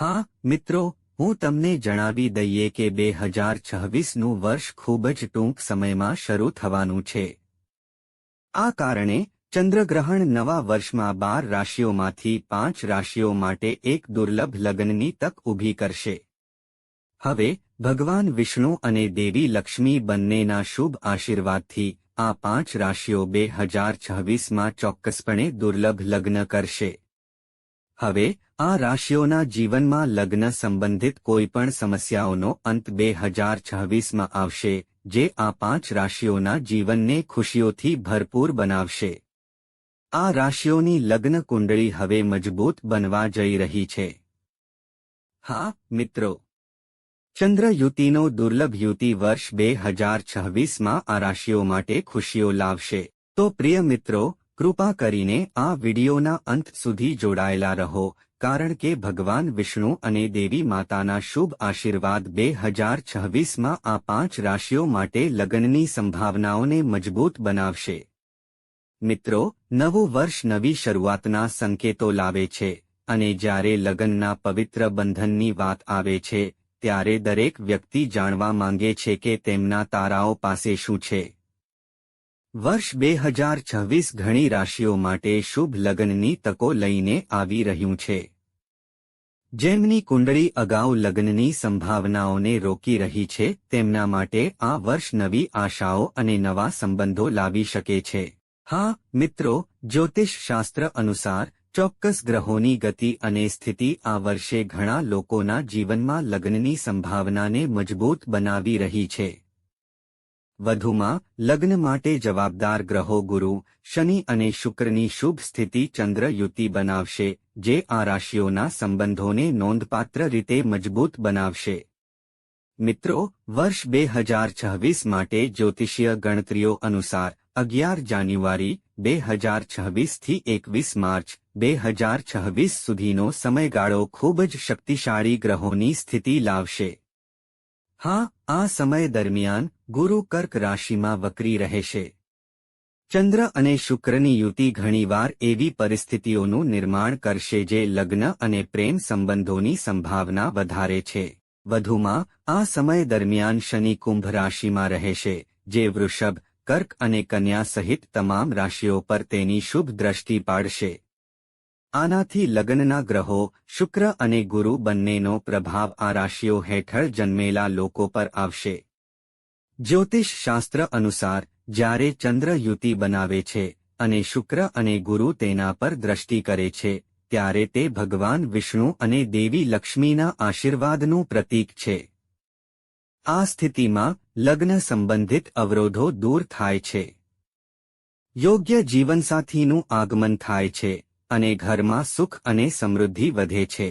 હા, મિત્રો, હું તમને જણાવી દઈએ કે બે હજાર છવ્વીસનું વર્ષ ખૂબ જ ટૂંક સમયમાં શરૂ થવાનું છે. આ કારણે ચંદ્રગ્રહણ નવા વર્ષમાં બાર રાશિઓમાંથી પાંચ રાશિઓ માટે એક દુર્લભ લગ્નની તક ઊભી કરશે. હવે, ભગવાન વિષ્ણુ અને દેવી લક્ષ્મી બંનેના શુભ આશીર્વાદથી આ પાંચ રાશિઓ બે હજાર છવ્વીસમાં ચોક્કસપણે દુર્લભ લગ્ન કરશે. હવે, આ રાશિઓના જીવનમાં લગ્ન સંબંધિત કોઈપણ સમસ્યાઓનો અંત બે હજાર છવ્વીસમાં આવશે, જે આ પાંચ રાશિઓના જીવનને ખુશીઓથી ભરપૂર બનાવશે. આ રાશિઓની લગ્ન કુંડળી હવે મજબૂત બનવા જઈ રહી છે. હા, મિત્રો. ચંદ્ર યુતિનો દુર્લભ યુતિ વર્ષ બે હજાર છવ્વીસમાં આ રાશિઓ માટે ખુશીઓ લાવશે. તો પ્રિય મિત્રો કૃપા કરીને આ વિડિયોના અંત સુધી જોડાયેલા રહો, કારણ કે ભગવાન વિષ્ણુ અને દેવી માતાના શુભ આશીર્વાદ બે હજાર છવ્વીસમાં આ પાંચ રાશિઓ માટે લગ્નની સંભાવનાઓને મજબૂત બનાવશે. મિત્રો, નવું વર્ષ નવી શરૂઆતના સંકેતો લાવે છે, અને જ્યારે લગ્નના પવિત્ર બંધનની વાત આવે છે, ત્યારે દરેક વ્યક્તિ જાણવા માંગે છે કે તેમના તારાઓ પાસે શું છે. વર્ષ બે હજાર છવ્વીસ ઘણી રાશિઓ માટે શુભ લગ્નની તકો લઈને આવી રહ્યું છે. જેમની કુંડળી અગાઉ લગ્નની સંભાવનાઓને રોકી રહી છે, તેમના માટે આ વર્ષ નવી આશાઓ અને નવા સંબંધો લાવી શકે છે. હા, મિત્રો જ્યોતિષ શાસ્ત્ર અનુસાર ચોક્કસ ગ્રહોની ગતિ અને સ્થિતિ આ વર્ષે ઘણા લોકોના જીવનમાં લગ્નની સંભાવનાને મજબૂત બનાવી રહી છે. વધુમાં, લગ્ન માટે જવાબદાર ગ્રહો ગુરુ, શનિ અને શુક્રની શુભ સ્થિતિ ચંદ્ર યુતિ બનાવશે, જે આ રાશિઓના સંબંધોને નોંધપાત્ર રીતે મજબૂત બનાવશે. મિત્રો, વર્ષ બે હજાર છવ્વીસ માટે જ્યોતિષીય ગણતરીઓ અનુસાર, અગિયાર જાન્યુઆરી, બે હજાર છવ્વીસથી એકવીસ માર્ચ, બે હજાર છવ્વીસ સુધીનો સમયગાળો ખૂબ જ શક્તિશાળી ગ્રહોની સ્થિતિ લાવશે. હા, આ સમય દરમિયાન ગુરુ કર્ક રાશિમાં વકરી રહેશે ચંદ્ર અને શુક્રની યુતિ ઘણીવાર એવી પરિસ્થિતિઓનું નિર્માણ કરશે જે લગ્ન અને પ્રેમ સંબંધોની સંભાવના વધારે છે. વધુમાં, આ સમય દરમિયાન શનિ કુંભ રાશિમાં રહેશે જે વૃષભ, કર્ક અને કન્યા સહિત તમામ રાશિઓ પર તેની શુભ દ્રષ્ટિ પાડશે. આનાથી લગ્નના ગ્રહો, શુક્ર અને ગુરુ બંનેનો પ્રભાવ આ રાશિઓ હેઠળ જન્મેલા લોકો પર આવશે. જ્યોતિષ શાસ્ત્ર અનુસાર, જ્યારે ચંદ્ર યુતિ બનાવે છે અને શુક્ર અને ગુરુ તેના પર દ્રષ્ટિ કરે છે, ત્યારે તે ભગવાન વિષ્ણુ અને દેવી લક્ષ્મીના આશીર્વાદનું પ્રતીક છે. આ સ્થિતિમાં, લગ્ન સંબંધિત અવરોધો દૂર થાય છે. યોગ્ય જીવનસાથીનું આગમન થાય છે. અને ઘરમાં સુખ અને સમૃદ્ધિ વધે છે.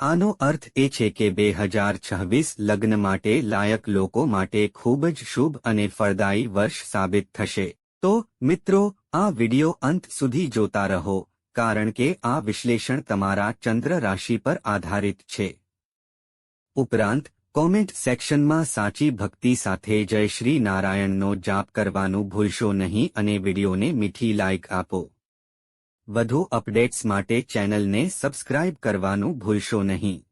આનો અર્થ એ છે કે બે હજાર છવ્વીસ લગ્ન માટે લાયક લોકો માટે ખૂબ જ શુભ અને ફળદાયી વર્ષ સાબિત થશે. તો, મિત્રો, આ વિડિયો અંત સુધી જોતા રહો, કારણ કે આ વિશ્લેષણ તમારા ચંદ્ર રાશિ પર આધારિત છે. ઉપરાંત, કોમેન્ટ સેક્શનમાં સાચી ભક્તિ સાથે જય શ્રી નારાયણનો જાપ કરવાનું ભૂલશો નહીં અને વિડિયોને મીઠી લાઇક આપો. વધુ અપડેટ્સ માટે ચેનલને સબસ્ક્રાઇબ કરવાનું ભૂલશો નહીં.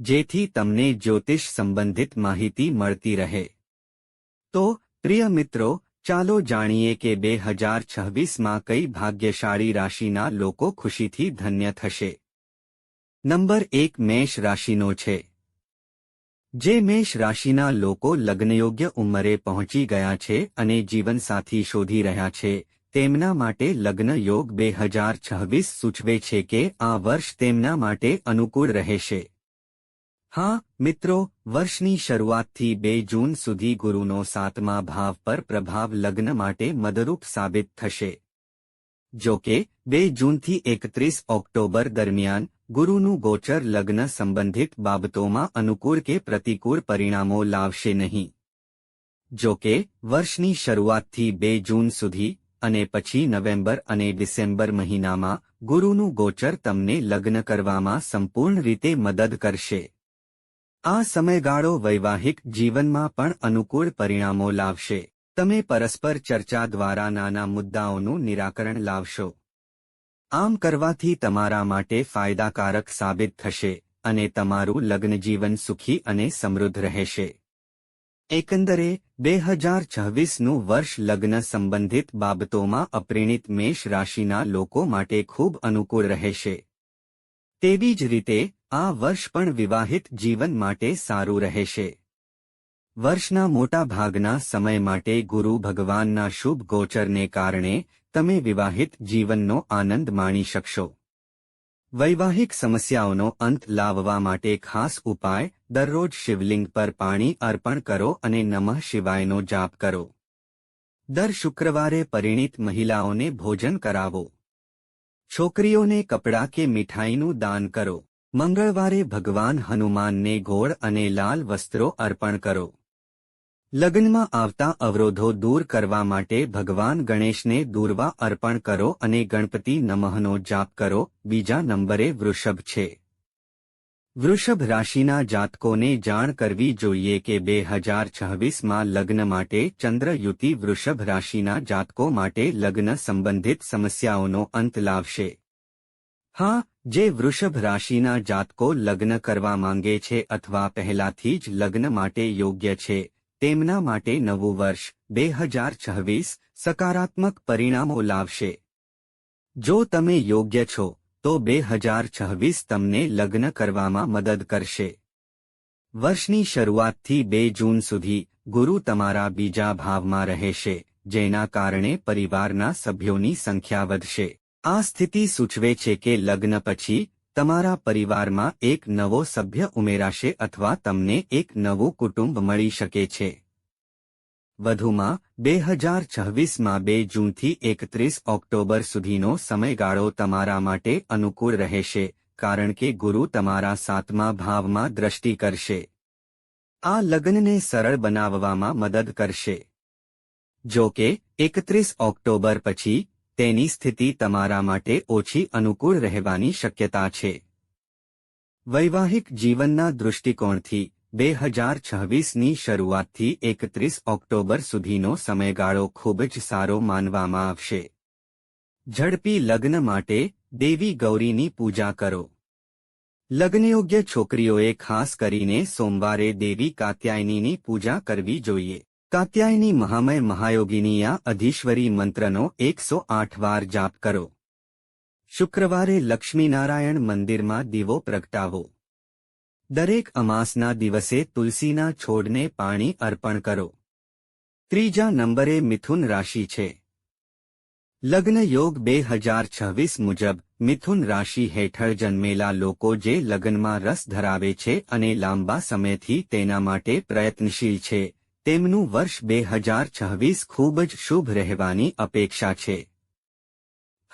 જેથી તમને જ્યોતિષ સંબંધિત માહિતી મળતી રહે. તો, પ્રિય મિત્રો, ચાલો જાણીએ કે બે હજાર છવ્વીસમાં કઈ ભાગ્યશાળી રાશિના લોકો ખુશીથી ધન્ય થશે. નંબર એક મેષ રાશિનો છે. જે મેષ રાશિના લોકો લગ્નયોગ્ય ઉંમરે પહોંચી ગયા છે અને જીવનસાથી શોધી રહ્યા છે. તેમના માટે લગ્ન યોગ બે હજાર છવ્વીસ સૂચવે છે કે આ વર્ષ તેમના માટે અનુકૂળ રહેશે. હા, મિત્રો, વર્ષની શરૂઆતથી બે જૂન સુધી ગુરુનો સાતમા ભાવ પર પ્રભાવ લગ્ન માટે મદરૂપ સાબિત થશે. જો કે, બે જૂનથી એકત્રીસ ઓક્ટોબર દરમિયાન ગુરુનું ગોચર લગ્ન સંબંધિત બાબતોમાં અનુકૂળ કે પ્રતિકૂળ પરિણામો લાવશે નહીં. જો કે, વર્ષની શરૂઆતથી બે જૂન સુધી અને પછી નવેમ્બર અને ડિસેમ્બર મહિનામાં ગુરુનું ગોચર તમને લગ્ન કરવામાં સંપૂર્ણ રીતે મદદ કરશે. આ સમયગાળો વૈવાહિક જીવનમાં પણ અનુકૂળ પરિણામો લાવશે. તમે પરસ્પર ચર્ચા દ્વારા નાના મુદ્દાઓનું નિરાકરણ લાવશો. આમ કરવાથી તમારા માટે ફાયદાકારક સાબિત થશે અને તમારું લગ્નજીવન સુખી અને સમૃદ્ધ રહેશે. એકંદરે, બે હજાર છવ્વીસનું વર્ષ લગ્ન સંબંધિત બાબતોમાં અપરિણિત મેષ રાશિના લોકો માટે ખૂબ અનુકૂળ રહેશે. તેવી જ રીતે, આ વર્ષ પણ વિવાહિત જીવન માટે સારું રહેશે. વર્ષના મોટા ભાગના સમય માટે ગુરુ ભગવાનના શુભ ગોચરને કારણે, તમે વિવાહિત જીવનનો આનંદ માણી શકશો. વૈવાહિક સમસ્યાઓનો અંત લાવવા માટે ખાસ ઉપાય, દરરોજ શિવલિંગ પર પાણી અર્પણ કરો અને નમઃ શિવાયનો જાપ કરો. દર શુક્રવારે પરિણીત મહિલાઓને ભોજન કરાવો. છોકરીઓને કપડાં કે મીઠાઈનું દાન કરો. મંગળવારે ભગવાન હનુમાનને ગોળ અને લાલ વસ્ત્રો અર્પણ કરો. લગ્નમાં આવતા અવરોધો દૂર કરવા માટે ભગવાન ગણેશને દૂરવા અર્પણ કરો અને ગણપતિ નમઃનો જાપ કરો. બીજા નંબરે વૃષભ છે. વૃષભ રાશિના જાતકોને જાણ કરવી જોઈએ કે બે હજાર છવ્વીસમાં લગ્ન માટે ચંદ્રયુતિ વૃષભ રાશિના જાતકો માટે લગ્ન સંબંધિત સમસ્યાઓનો અંત લાવશે. હા, જે વૃષભ રાશિના જાતકો લગ્ન કરવા માંગે છે અથવા પહેલાથી જ લગ્ન માટે યોગ્ય છે. તેમના માટે નવું વર્ષ બે હજાર છવ્વીસ સકારાત્મક પરિણામો લાવશે. જો તમે યોગ્ય છો, તો બે હજાર છવ્વીસ તમને લગ્ન કરવામાં મદદ કરશે. વર્ષની શરૂઆતથી બે જૂન સુધી ગુરુ તમારા બીજા ભાવમાં રહેશે, જેના કારણે પરિવારના સભ્યોની સંખ્યા વધશે. આ સ્થિતિ સૂચવે છે કે લગ્ન પછી તમારા પરિવારમાં એક નવો સભ્ય ઉમેરાશે અથવા તમને એક નવું કુટુંબ મળી શકે છે. વધુમાં, બે હજાર છવ્વીસમાં બે જૂનથી એકત્રીસ ઓક્ટોબર સુધીનો સમયગાળો તમારા માટે અનુકૂળ રહેશે, કારણ કે ગુરુ તમારા સાતમા ભાવમાં દ્રષ્ટિ કરશે. આ લગ્નને સરળ બનાવવામાં મદદ કરશે. જો કે એકત્રીસ ઓક્ટોબર પછી તેની સ્થિતિ તમારા માટે ઓછી અનુકૂળ રહેવાની શક્યતા છે. વૈવાહિક જીવનના દૃષ્ટિકોણથી, બે હજાર છવ્વીસની શરૂઆતથી એકત્રીસ ઓક્ટોબર સુધીનો સમયગાળો ખૂબ જ સારો માનવામાં આવશે. ઝડપી લગ્ન માટે દેવી ગૌરીની પૂજા કરો. લગ્નયોગ્ય છોકરીઓએ ખાસ કરીને સોમવારે દેવી કાત્યાયનીની પૂજા કરવી જોઈએ. કાત્યાયની મહામય મહાયોગિનીયા અધીશ્વરી મંત્રનો એકસો આઠ વાર જાપ કરો. શુક્રવારે લક્ષ્મીનારાયણ મંદિરમાં દીવો પ્રગટાવો. દરેક અમાસના દિવસે તુલસીના છોડને પાણી અર્પણ કરો. ત્રીજા નંબરે મિથુન રાશિ છે. લગ્ન યોગ બે હજાર છવ્વીસ મુજબ, મિથુન રાશિ હેઠળ જન્મેલા લોકો જે લગ્નમાં રસ ધરાવે છે અને લાંબા સમયથી તેના માટે પ્રયત્નશીલ છે. તેમનું વર્ષ બે હજાર છવ્વીસ ખૂબ જ શુભ રહેવાની અપેક્ષા છે.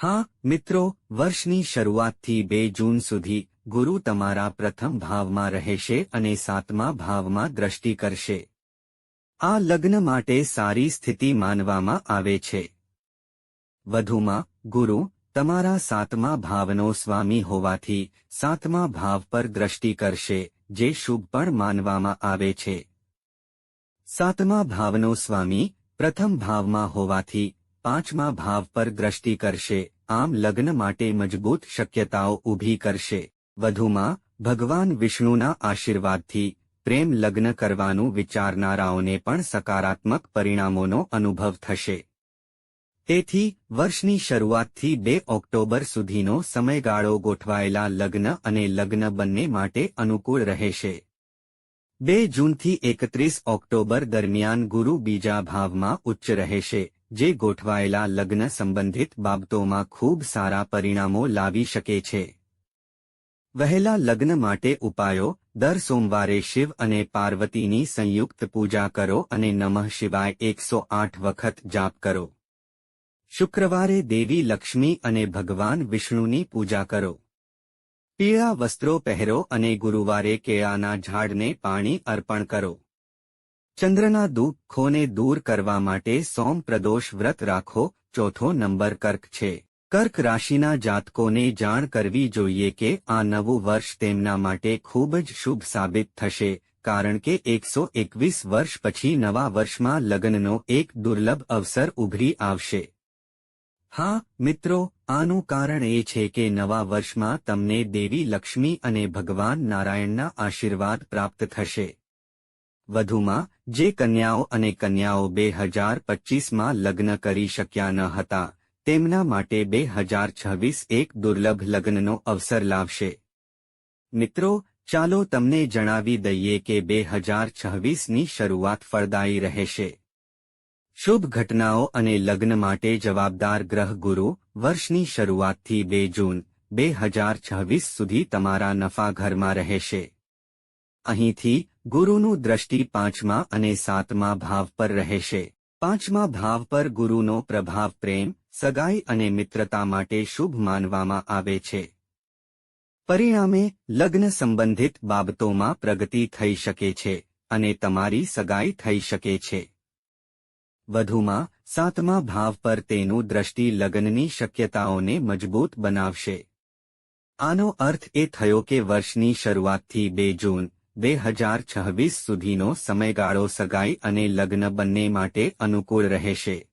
હા, મિત્રો, વર્ષની શરૂઆતથી બે જૂન સુધી ગુરુ તમારા પ્રથમ ભાવમાં રહેશે અને સાતમા ભાવમાં દ્રષ્ટિ કરશે. આ લગ્ન માટે સારી સ્થિતિ માનવામાં આવે છે. વધુમાં, ગુરુ, તમારા સાતમા ભાવનો સ્વામી હોવાથી સાતમા ભાવ પર દ્રષ્ટિ કરશે, જે શુભ પણ માનવામાં આવે છે. સાતમા ભાવનો સ્વામી, પ્રથમ ભાવમાં હોવાથી પાંચમા ભાવ પર દ્રષ્ટિ કરશે, આમ લગ્ન માટે મજબૂત શક્યતાઓ ઊભી કરશે. વધુમાં, ભગવાન વિષ્ણુના આશીર્વાદથી પ્રેમ લગ્ન કરવાનું વિચારનારાઓને પણ સકારાત્મક પરિણામોનો અનુભવ થશે. તેથી, વર્ષની શરૂઆતથી બે ઓક્ટોબર સુધીનો સમયગાળો ગોઠવાયેલા લગ્ન અને લગ્ન બંને માટે અનુકૂળ રહેશે. બે જૂનથી એકત્રીસ ઓક્ટોબર દરમિયાન ગુરુ બીજા ભાવમાં ઉચ્ચ રહેશે, જે ગોઠવાયેલા લગ્ન સંબંધિત બાબતોમાં ખૂબ સારા પરિણામો લાવી શકે છે. વહેલા લગ્ન માટે ઉપાયો, દર સોમવારે શિવ અને પાર્વતીની સંયુક્ત પૂજા કરો અને નમઃ શિવાય એકસો આઠ વખત જાપ કરો. શુક્રવારે દેવી લક્ષ્મી અને ભગવાન વિષ્ણુની પૂજા કરો. પીળા વસ્ત્રો પહેરો અને ગુરુવારે કેળાના ઝાડને પાણી અર્પણ કરો. ચંદ્રના દુઃખોને દૂર કરવા માટે સોમ પ્રદોષ વ્રત રાખો. ચોથો નંબર કર્ક છે. કર્ક રાશિના જાતકોને જાણ કરવી જોઈએ કે આ નવું વર્ષ તેમના માટે ખૂબ જ શુભ સાબિત થશે, કારણ કે એકસો એકવીસ વર્ષ પછી નવા વર્ષમાં લગ્નનો એક દુર્લભ અવસર ઉભરી આવશે. હા, મિત્રો, આનું કારણ એ છે કે નવા વર્ષમાં તમને દેવી લક્ષ્મી અને ભગવાન નારાયણના આશીર્વાદ પ્રાપ્ત થશે. વધુમાં, જે કન્યાઓ અને કન્યાઓ બે હજાર પચીસમાં લગ્ન કરી શક્યા ન હતા, તેમના માટે બે હજાર છવ્વીસ એક દુર્લભ લગ્નનો અવસર લાવશે. મિત્રો, ચાલો તમને જણાવી દઈએ કે બે હજાર છવ્વીસની શરૂઆત ફળદાયી રહેશે. શુભ ઘટનાઓ અને લગ્ન માટે જવાબદાર ગ્રહ ગુરુ વર્ષની શરૂઆતથી બે જૂન, બે હજાર છવ્વીસ સુધી તમારા નફા ઘરમાં રહેશે. અહીંથી ગુરુનું દ્રષ્ટિ પાંચમા અને સાતમા ભાવ પર રહેશે. પાંચમા ભાવ પર ગુરુનો પ્રભાવ પ્રેમ, સગાઈ અને મિત્રતા માટે શુભ માનવામાં આવે છે. પરિણામે, લગ્ન સંબંધિત બાબતોમાં પ્રગતિ થઈ શકે છે અને તમારી સગાઈ થઈ શકે છે. વધુમાં, સાતમા ભાવ પર તેનું દ્રષ્ટિ લગ્નની શક્યતાઓને મજબૂત બનાવશે. આનો અર્થ એ થયો કે વર્ષની શરૂઆતથી બે જૂન, બે હજાર છવ્વીસ સુધીનો સમયગાળો સગાઈ અને લગ્ન બંને માટે અનુકૂળ રહેશે.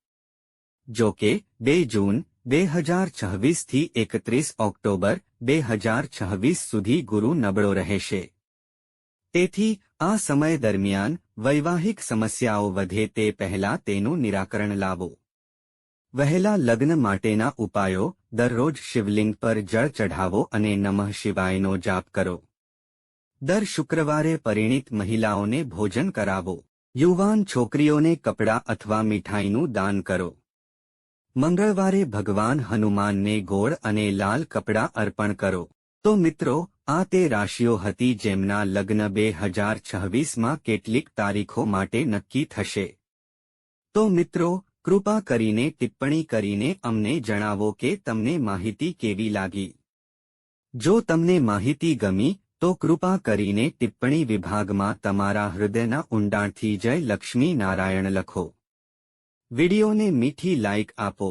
જો કે, બે જૂન, બે હજાર છવ્વીસથી એકત્રીસ ઓક્ટોબર, બે હજાર છવ્વીસ સુધી ગુરુ નબળો રહેશે. તેથી, આ સમય દરમિયાન વૈવાહિક સમસ્યાઓ વધે તે પહેલા તેનું નિરાકરણ લાવો. વહેલા લગ્ન માટેના ઉપાયો, દરરોજ શિવલિંગ પર જળ ચઢાવો અને નમઃ શિવાયનો જાપ કરો. દર શુક્રવારે પરિણીત મહિલાઓને ભોજન કરાવો. યુવાન છોકરીઓને કપડાં અથવા મીઠાઈનું દાન કરો. મંગળવારે ભગવાન હનુમાનને ગોળ અને લાલ કપડાં અર્પણ કરો. તો મિત્રો આ તે રાશિઓ હતી જેમના લગ્ન બે હજાર છવ્વીસમાં કેટલીક તારીખો માટે નક્કી થશે. તો મિત્રો, કૃપા કરીને ટિપ્પણી કરીને અમને જણાવો કે તમને માહિતી કેવી લાગી. જો તમને માહિતી ગમી, તો કૃપા કરીને ટિપ્પણી વિભાગમાં તમારા હૃદયના ઊંડાણથી જય લક્ષ્મી નારાયણ લખો. વિડિયોને મીઠી લાઇક આપો.